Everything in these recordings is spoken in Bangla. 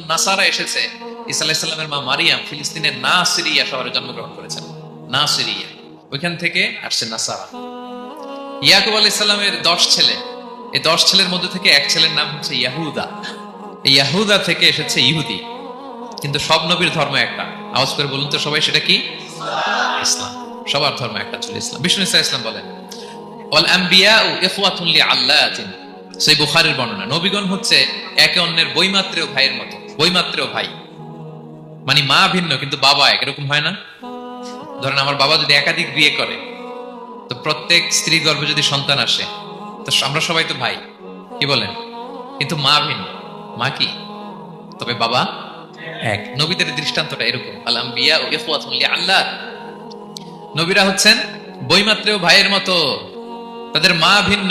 নাসারা এসেছে ইসা আলাইসাল্লামের মা মারিয়াম ফিলিস্তিনের না সিরিয়া শহরে জন্মগ্রহণ করেছেন। না সিরিয়া ওইখান থেকে আসছে নাসারা। ইয়াকুব আলাইসাল্লামের দশ ছেলে। এই দশ ছেলের মধ্যে থেকে এক ছেলের নাম হচ্ছে ইয়াহুদা। ইয়াহুদা থেকে এসেছে ইহুদি। কিন্তু সব নবীর ধর্ম একটা। আওয়াজ করে বলুন তো সবাই, সেটা কি? ইসলাম। সবার ধর্ম একটা ছিল ইসলাম। বিষ্ণু ইসা ইসলাম বলেন, ওয়াল আম্বিয়া ও ইখওয়াতুন লিআল্লাতিন। সেই বুখারীর বর্ণনা। নবীগণ হচ্ছে একে অন্যের বইমাত্রেও ভাইয়ের মতো। বইমাত্রেও ভাই। মানে মা ভিন্ন, কিন্তু বাবা এক, এরকম হয় না? ধরেন আমার বাবা যদি একাধিক বিয়ে করে, তো প্রত্যেক স্ত্রী গর্ভে যদি সন্তান আসে, তো আমরা সবাই তো ভাই, কি বলেন? কিন্তু মা ভিন্ন। মা কি? তবে বাবা এক। নবীদের দৃষ্টান্তটা এরকম আলাম বিয়া ও লিআল্লাহ। নবীরা হচ্ছেন বইমাত্রেও ভাইয়ের মতো। তাদের মা ভিন্ন,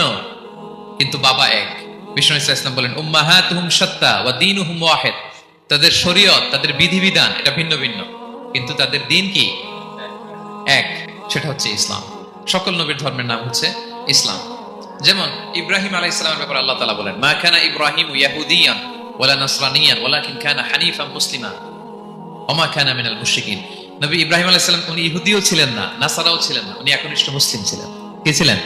কিন্তু বাবা এক। বিষ্ণু ইসলাম বলেন উম্মাহাত হুম সত্তা ওয়া দিন হুম ওয়াহেদ। তাদের শরীয়ত, তাদের বিধিবিধান, এটা ভিন্ন ভিন্ন। কিন্তু তাদের দিন কি? এক, সেটা হচ্ছে ইসলাম। সকল নবীর ধর্মের নাম হচ্ছে ইসলাম। যেমন ইব্রাহিম আলাইহিস সালামের ব্যাপারে আল্লাহ তাআলা বলেন, মা কানা ইব্রাহিম ইয়াহুদিয়ান ওয়ালা নাসরানিয়ান ওয়ালাকিন কানা হানিফাম মুসলিমা ওমা কানা মিনাল মুশরিকিন। নবী ইব্রাহিম আলাইহিস সালাম, উনি ইহুদিও ছিলেন না, নাসারাও ছিলেন না, উনি একনিষ্ঠ মুসলিম ছিলেন। কে ছিলেন?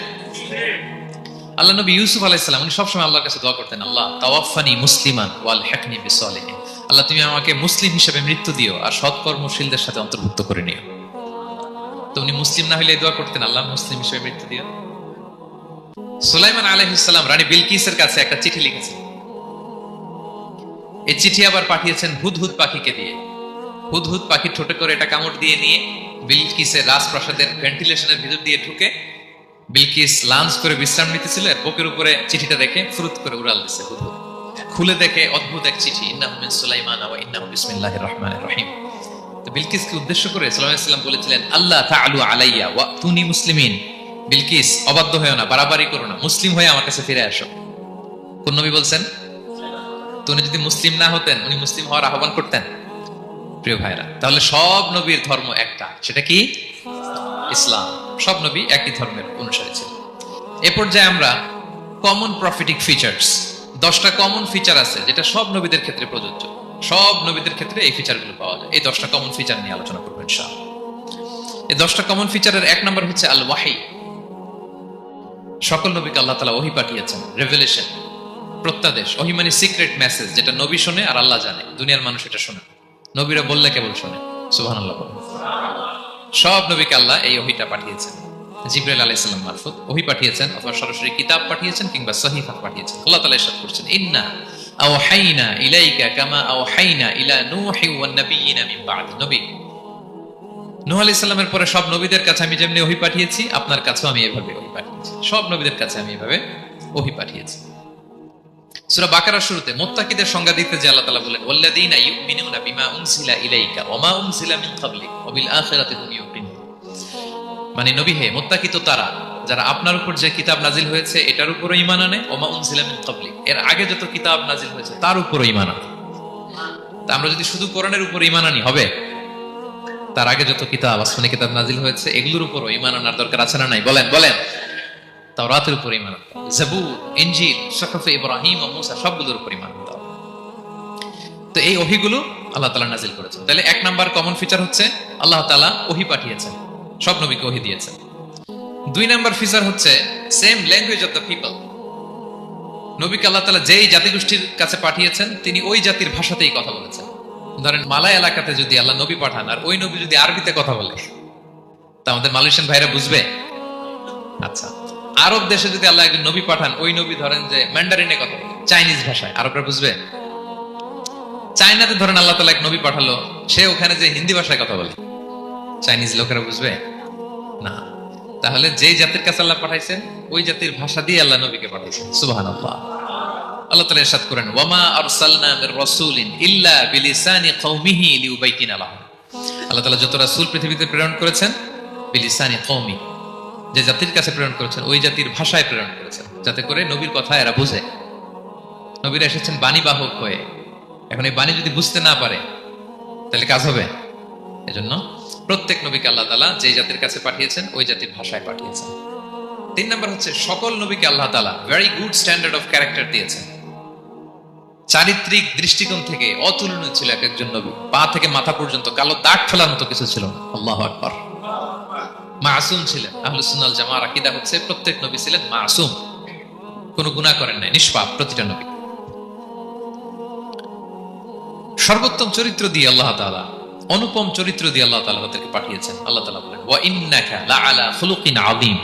আল্লাহ নবী ইউসুফ আলাইসালাম উনি সবসময় আল্লাহর কাছে দোয়া করতেন, আল্লাহ তাওয়াফানি মুসলিমান ওয়াল হেকনি বিসলিহিন। আল্লাহ, তুমি আমাকে মুসলিম হিসেবে মৃত্যু দিও আর সৎকর্মশীলদের সাথে অন্তর্ভুক্ত করে নিও। তো উনি মুসলিম না হলে দোয়া করতেন, আল্লাহ মুসলিম হিসেবে মৃত্যু দিও। সুলাইমান আলহিসাল্লাম রানী বিলকিসের কাছে একটা চিঠি লিখেছেন। এই চিঠি আবার পাঠিয়েছেন হুদহুদ পাখিকে দিয়ে। হুদহুদ পাখি ঠোঁটে করে এটা কামড় দিয়ে নিয়ে বিলকিসের রাজপ্রাসাদের ভেন্টিলেশনের ভিতর দিয়ে ঢুকে বিলকিস লাঞ্চ করে বিশ্রাম নিতেছিল বুকের উপরে চিঠিটা দেখে ফুরুত করে উড়াল দিছে হুদহুদ। খুলে দেখে অদ্ভুত এক চিঠি। ইন্নাহু মিন সুলাইমান ওয়া ইন্নাহু বিসমিল্লাহির রহমানির রহিম। তো বিলকিসকে উদ্দেশ্য করে সাল্লাম বলেছিলেন আল্লাহ তাআলু আলাইয়া ওয়া তুনি মুসলিমিন। বিলকিস, অবাধ্য হয়েও না, বাড়াবাড়ি করো না, মুসলিম হয়ে আমার কাছে ফিরে আসো। কোন নবী বলছেন? তো যদি মুসলিম না হতেন, উনি মুসলিম হওয়ার আহ্বান করতেন? প্রিয় ভাইরা তাহলে সব নবীর ধর্ম একটা, সেটা কি? ইসলাম। সব নবী একই ধর্মের অনুসারী ছিল। এ পর্যায়ে আমরা কমন প্রফিটিক ফিচার্স দশটা কমন ফিচার আছে, যেটা সব নবীদের ক্ষেত্রে প্রযোজ্য। সব নবীদের ক্ষেত্রে এই ফিচারগুলো পাওয়া যায়। এই দশটা কমন ফিচার নিয়ে আলোচনা করব ইনশাআল্লাহ। এই দশটা কমন ফিচারের এক নম্বর হচ্ছে আল ওয়াহি সকল নবীকে আল্লাহ তালা ওহি পাঠিয়েছেন রেভেলেশন প্রত্যাদেশ, ওহি মানে সিক্রেট মেসেজ যেটা নবী শোনে আর আল্লাহ জানে। দুনিয়ার মানুষ এটা শোনে। নবীরা বললে কেবল শোনে। সুহান আল্লাহ সব নবীকে আল্লাহ এই ওহিটা পাঠিয়েছেন। জিব্রাইল আলাইহিস সালাম মারফত ওহি পাঠিয়েছেন, অথবা সরাসরি কিতাব পাঠিয়েছেন কিংবা সহিফা পাঠিয়েছেন। আল্লাহ তাআলা ইরশাদ করছেন, ইন্না আওহাইনা ইলাইকা কামা আওহাইনা ইলা নূহি ওয়ান নাবিয়িনা মিন বা'দ। নবী, নূহ আলাইহিস সালামের পরে সব নবীদের কাছে আমি যেমনি ওহি পাঠিয়েছি, আপনার কাছেও আমি এভাবে ওহি পাঠিয়েছি। সব নবীদের কাছে আমি এভাবে ওহি পাঠিয়েছি। সূরা বাকারার শুরুতে, মুত্তাকিদের সংজ্ঞা দিতে যে আল্লাহ তাআলা বলেন ওয়াল্লাযীনা ইউমিনুনা বিমা উনজিলা ইলাইকা ওয়া মা উনজিলা মিন ক্বাবলিক, ওয়া বিল আখিরাতি হুম ইউকিনুন। মানে নবী হে, মুত্তাকি তো তারা, যারা আপনার উপর যে কিতাব নাজিল হয়েছে, এটার উপরও ঈমান আনে ওয়া মা উনজিলা মিন এর আগে যত কিতাব নাজিল হয়েছে, তার উপরও ঈমান আনে। তা আমরা যদি শুধু কোরআনের উপর ঈমান আনি, হবে? তার আগে যত কিতাব, আসমানি কিতাব নাজিল হয়েছে, এগুলোর উপরও ঈমান আনার দরকার আছে না নাই? বলেন বলেন। তাওরাতের উপর ঈমান আনতে হবে। জাবুর ইব্রাহিম ও মুসা, সবগুলোর উপর ইমান তো এই ওহিগুলো আল্লাহ তাআলা নাজিল করেছেন। তাহলে এক নাম্বার কমন ফিচার হচ্ছে, আল্লাহ তাআলা ওহি পাঠিয়েছেন। সব নবীকে ওহি দিয়েছেন। দুই নাম্বার ফিচার হচ্ছে same language of the people নবীকে আল্লাহ তাআলা যেই জাতিগোষ্ঠীর কাছে পাঠিয়েছেন, তিনি ওই জাতির ভাষাতেই কথা বলেছেন। ধরেন মালয় এলাকাতে যদি আল্লাহ নবী পাঠান, আর ওই নবী যদি আরবিতে কথা বলে, তা আমাদের মালয়েশিয়ান ভাইরা বুঝবে? আচ্ছা আরব দেশে যদি আল্লাহ একজন নবী পাঠান, ওই নবী ধরেন যে ম্যান্ডারিনে কথা বলে, চাইনিজ ভাষায়, আরবরা বুঝবে? চায়নাতে ধরেন আল্লাহ তালা এক নবী পাঠালো, সে ওখানে যে হিন্দি ভাষায় কথা বলে। চাইনিজ লোকেরা বুঝবে? না। তাহলে যেই জাতির কাছে আল্লাহ পাঠাইছেন, ওই জাতির ভাষা দিয়ে আল্লাহ নবীকে পাঠাইছেন। সুবাহান আল্লাহ যত পৃথিবীতে প্রেরণ করেছেন যে জাতির কাছে প্রেরণ করেছেন, ওই জাতির ভাষায় প্রেরণ করেছেন। যাতে করে নবীর কথা এরা বুঝে। নবীরা এসেছেন বাণী বাহক হয়ে। এখন এই বাণী যদি বুঝতে না পারে, তাহলে কাজ হবে। এজন্য প্রত্যেক নবীকে আল্লাহ তালা যে জাতির কাছে পাঠিয়েছেন, ওই জাতির ভাষায় পাঠিয়েছেন। তিন নম্বর হচ্ছে, সকল নবীকে আল্লাহ তালা very good standard of character দিয়েছেন। চারিত্রিক দৃষ্টিকোণ থেকে অতুলনীয় ছিল এক একজন নবী। পা থেকে মাথা পর্যন্ত কালো দাগ ফেলার মতো কিছু ছিল না। আল্লাহ আকবর। মাসুম ছিলেন। আহলুসুন্নাল জামার আকিদা হচ্ছে, প্রত্যেক নবী ছিলেন মাসুম। কোনো গুনাহ করেন নাই, নিষ্পাপ প্রতিটা নবী। সর্বোত্তম চরিত্র দিয়ে আল্লাহ তাআলা অনুপম চরিত্র দিয়ে আল্লাহ তাআলা তাদেরকে পাঠিয়েছেন। আল্লাহ তাআলা বলেন, ওয়া ইন্নাকা লাআলা খুলুকিন আযীম।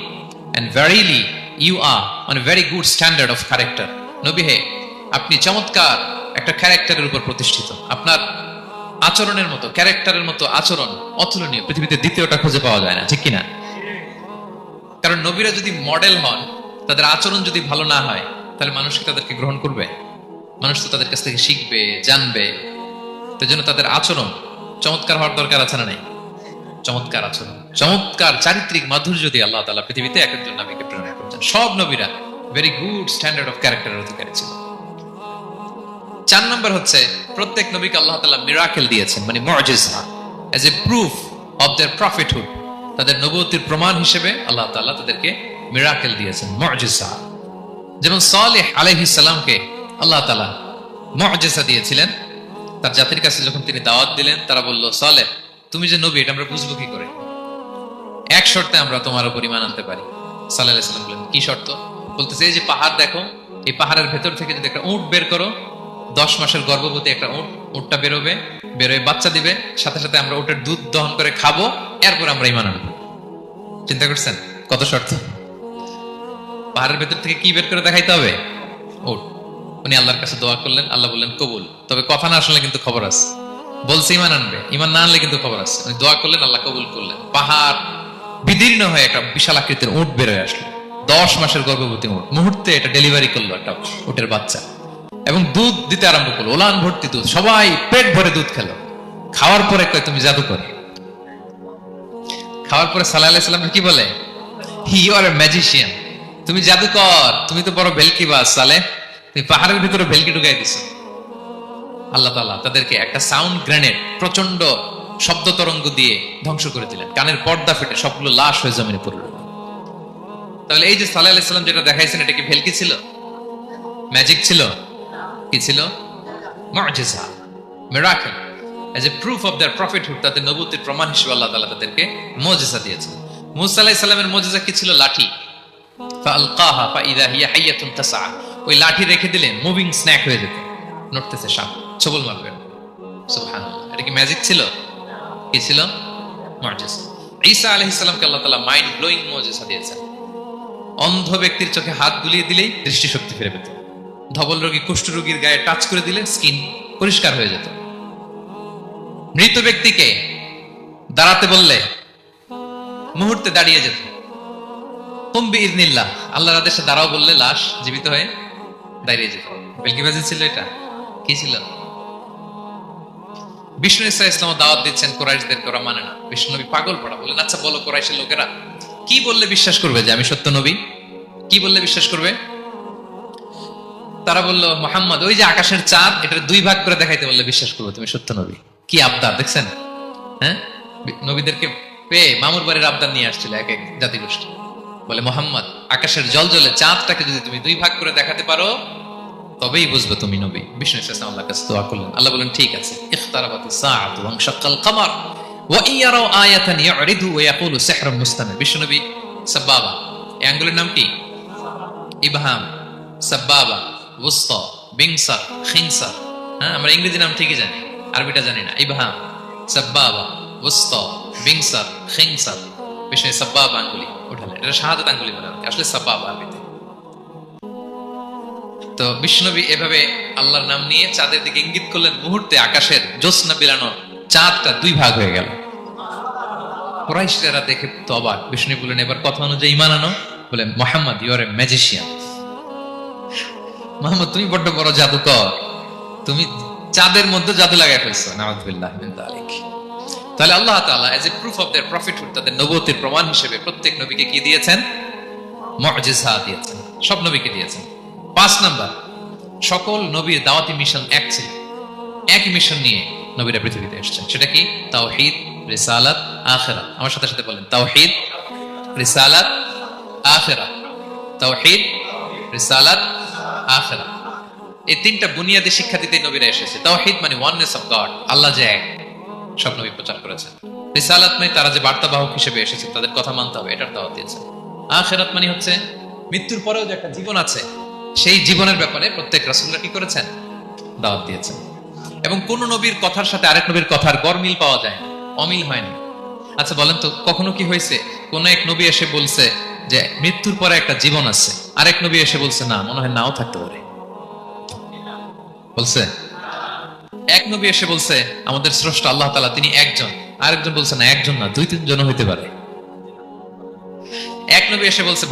And verily you are on very good standard of character নবী হে, আপনি চমৎকার একটা ক্যারেক্টারের উপর প্রতিষ্ঠিত। আপনার আচরণের মতো ক্যারেক্টারের মতো আচরণ অতুলনীয়। পৃথিবীতে দ্বিতীয়টা খুঁজে পাওয়া যায় না, ঠিক কিনা? কারণ নবীরা যদি মডেল হন, তাদের আচরণ যদি ভালো না হয়, তাহলে মানুষ কি তাদেরকে গ্রহণ করবে? মানুষ তো তাদের কাছ থেকে শিখবে, জানবে। তাই জন্য তাদের আচরণ চমৎকার হওয়ার দরকার আছে না নাই? চমৎকার আচরণ চমৎকার চারিত্রিক মাধুর্য দিয়ে আল্লাহ তালা পৃথিবীতে এক একজন নবীকে প্রেরণা করছেন। সব নবীরা ভেরি গুড স্ট্যান্ডার্ড অফ ক্যারেক্টারের অধিকারী ছিল। চার নম্বর হচ্ছে, প্রত্যেক নবীকে আল্লাহ তালা মিরাকেল দিয়েছেন মানে মর্জিজা as a proof of their prophethood তাদের নবতির প্রমাণ হিসেবে আল্লাহ তাআলা তাদেরকে মিরাকেল দিয়েছেন মর্জিজা যেমন সালেহ আলাইহিস সালামকে আল্লাহ তালা মর্জিজা দিয়েছিলেন তার জাতির কাছে যখন তিনি দাওয়াত দিলেন, তারা বলল, সালেহ, তুমি যে নবী, এটা আমরা বুঝব কি করে? এক শর্তে আমরা তোমার উপর ইমান আনতে পারি। সাল্লাহ সাল্লাম বললেন, কি শর্ত? বলতেছে, এই যে পাহাড় দেখো, এই পাহাড়ের ভেতর থেকে যদি একটা উট বের করো, দশ মাসের গর্ভবতী একটা উট, উটটা বেরোবে, বেরোয় বাচ্চা দিবে, সাথে সাথে আমরা উটের দুধ দহন করে খাব, এরপর আমরা ইমান আনব। চিন্তা করছেন? কত শর্ত? পাহাড়ের ভেতর থেকে কি বের করে দেখাইতে হবে? উট। উনি আল্লাহর কাছে দোয়া করলেন, আল্লাহ বললেন, কবুল। তবে কথা না আসলে কিন্তু খবর আছে। বলছে ইমান আনবে। ইমান না আনলে কিন্তু খবর আছে। উনি দোয়া করলেন, আল্লাহ কবুল করলেন। পাহাড় বিদীর্ণ হয়ে একটা বিশাল আকৃতির উট বেরোয় আসলো। দশ মাসের গর্ভবতী উট। মুহূর্তে এটা ডেলিভারি করল একটা উটের বাচ্চা। এবং দুধ দিতে আরম্ভ করল। ওলান ভর্তি দুধ। সবাই পেট ভরে দুধ খেলো। খাওয়ার পরে কয়, তুমি জাদু করে খাওয়ার পরে সাল্লাহ আলাইসাল্লাম কি বলে? ইউ আর এ ম্যাজিশিয়ান তুমি জাদুকর। তুমি তো বড় ভেলকি বাস সালে তুমি পাহাড়ের ভিতরে ভেলকি ঢুকাই দিছো। আল্লাহ তাআলা তাদেরকে একটা সাউন্ড গ্রেনেড প্রচণ্ড শব্দ তরঙ্গ দিয়ে ধ্বংস করে দিলেন। কানের পর্দা ফেটে সবগুলো লাশ হয়ে জমিনে পড়ল। তাহলে এই যে সাল্লাহ আলাইসাল্লাম যেটা দেখাইছেন, এটা কি ভেলকি ছিল? ম্যাজিক ছিল? কি ছিল? Miracle. As a proof of their prophethood তাদের প্রমাণ হিসেবে আল্লাহ তাআলা তাদেরকে মুজিজা দিয়েছেন। মুসা মুজিজা কি ছিল? লাঠি। ওই লাঠি রেখে দিলে মুভিং স্ন্যাক হয়ে যেত। নড়তেছে সাপ, ছবল মারবে। সুবহানাল্লাহ। এটা কি ম্যাজিক ছিল? কি ছিল? মুজিজা ঈসা আলাইহিস সালামকে আল্লাহ তাআলা মাইন্ড ব্লোয়িং মুজিজা দিয়েছেন অন্ধ ব্যক্তির চোখে হাত বুলিয়ে দিলেই দৃষ্টিশক্তি ফিরে পেত। ধবল রোগী কুষ্ঠ রোগীর গায়ে টাচ করে দিলে স্কিন পরিষ্কার হয়ে যেত। মৃত ব্যক্তিকে দাঁড়াতে বললে মুহূর্তে দাঁড়িয়ে যেত। তুম্বি ইদনিল্লাহ আল্লাহর আদেশে দাঁড়াও বললে লাশ জীবিত হয়ে দাঁড়িয়ে যেত। ছিল এটা? কি ছিল? বিষ্ণু ইসা ইসলাম দাওয়াত দিচ্ছেন ওরা মানে না। বিষ্ণু নবী পাগল পড়া। বলেন আচ্ছা বলো কোরাইশের লোকেরা, কি বললে বিশ্বাস করবে যে আমি সত্য নবী? কি বললে বিশ্বাস করবে? তারা বলল, মোহাম্মদ, ওই যে আকাশের চাঁদ, এটার দুই ভাগ করে দেখাইতে বললে বিশ্বাস করব তুমি সত্য নবী। কি আবদার, দেখছেন? হ্যাঁ? নবীদেরকে পেয়ে মামুর বাড়ির আবদার নিয়ে আসছিল এক এক জাতিগোষ্ঠী। বলে, মোহাম্মদ, আকাশের জল জলে চাঁদটাকে যদি তুমি দুই ভাগ করে দেখাতে পারো, তবেই বুঝবে তুমি নবী। বিষ্ণু ইসলাম আল্লাহ কাছে দোয়া করলেন। আল্লাহ বলেন, ঠিক আছে। ইখতারাবাতি সাআতু ওয়া শাক্কাল কামার। ওয়া আয়াতান ওয়া ইয়াকুলু সিহরুম বিষ্ণু নবী এই আঙ্গুলের নাম কি? ইবহাম, সাব্বাবা, ওয়াসতা, বিংসার, খিনসার। হ্যাঁ আমরা ইংরেজি নাম ঠিকই জানি, আরবিটা জানি না। ইবহাম, সাব্বাবা, ওয়াসতা, বিংসার, খিনসার। বিষ্ণু সাব্বাবা আঙ্গুলি উঠালেন এটা শাহাদাত আঙ্গুলি বলে আসলে সাব্বাবা আরবিতে তো বিষ্ণবী এভাবে আল্লাহর নাম নিয়ে চাঁদের দিকে ইঙ্গিত করলেন, মুহূর্তে আকাশের জ্যোৎস্না বিলানো চাঁদটা দুই ভাগ হয়ে গেল। কুরাইশরা দেখে তো অবাক। বিষ্ণু বললেন, এবার কথা অনুযায়ী ইমান আনো। বলেন মোহাম্মদ you are a magician Mohammad, তুমি বড্ড বড় জাদুকর। তুমি চাঁদের মধ্যে জাদু লাগাই ফেলছো। মিন যালিক তাহলে আল্লাহ তাআলা as a proof of their prophethood তাদের নবুয়তের প্রমাণ হিসেবে প্রত্যেক নবীকে কি দিয়েছেন মুজিজা দিয়েছেন সব নবীকে দিয়েছেন পাঁচ নাম্বার সকল নবীর দাওয়াতি মিশন এক ছিল এক মিশন নিয়ে নবীরা পৃথিবীতে এসেছেন সেটা কি তাওহীদ রিসালাত আখিরাত আমার সাথে সাথে বলেন তাওহীদ রিসালাত আখিরাত তাওহীদ রিসালাত আখিরাত এই তিনটা বুনিয়াদী শিক্ষা দিতে নবীরা এসেছে তাওহীদ মানে ওয়াননেস অফ গড আল্লাহ যে এক সব নবী প্রচার করেছেন রিসালাত মানে তারা যে বার্তাবাহক হিসেবে এসেছে, তাদের কথা মানতে হবে, এটার দাওয়াত দিয়েছে। আখেরাত মানে হচ্ছে, মৃত্যুর পরেও যে একটা জীবন আছে, সেই জীবনের ব্যাপারে প্রত্যেক রাসূলরা কি করেছেন? দাওয়াত দিয়েছেন। এবং কোন নবীর কথার সাথে আরেক নবীর কথার গরমিল পাওয়া যায় না, অমিল হয়নি আচ্ছা বলেন তো, কখনো কি হয়েছে, কোন এক নবী এসে বলছে যে, মৃত্যুর পরে একটা জীবন আছে, আরেক নবী এসে বলছে, না, মনে হয় নাও থাকতে পারে। বলছে? এক নবী এসে বলছে, আমাদের স্রষ্টা আল্লাহ তালা তিনি একজন। আরেকজন বলছে, না, একজন না, দুই, তিনজন হইতে পারে। এক নবী এসে বলছে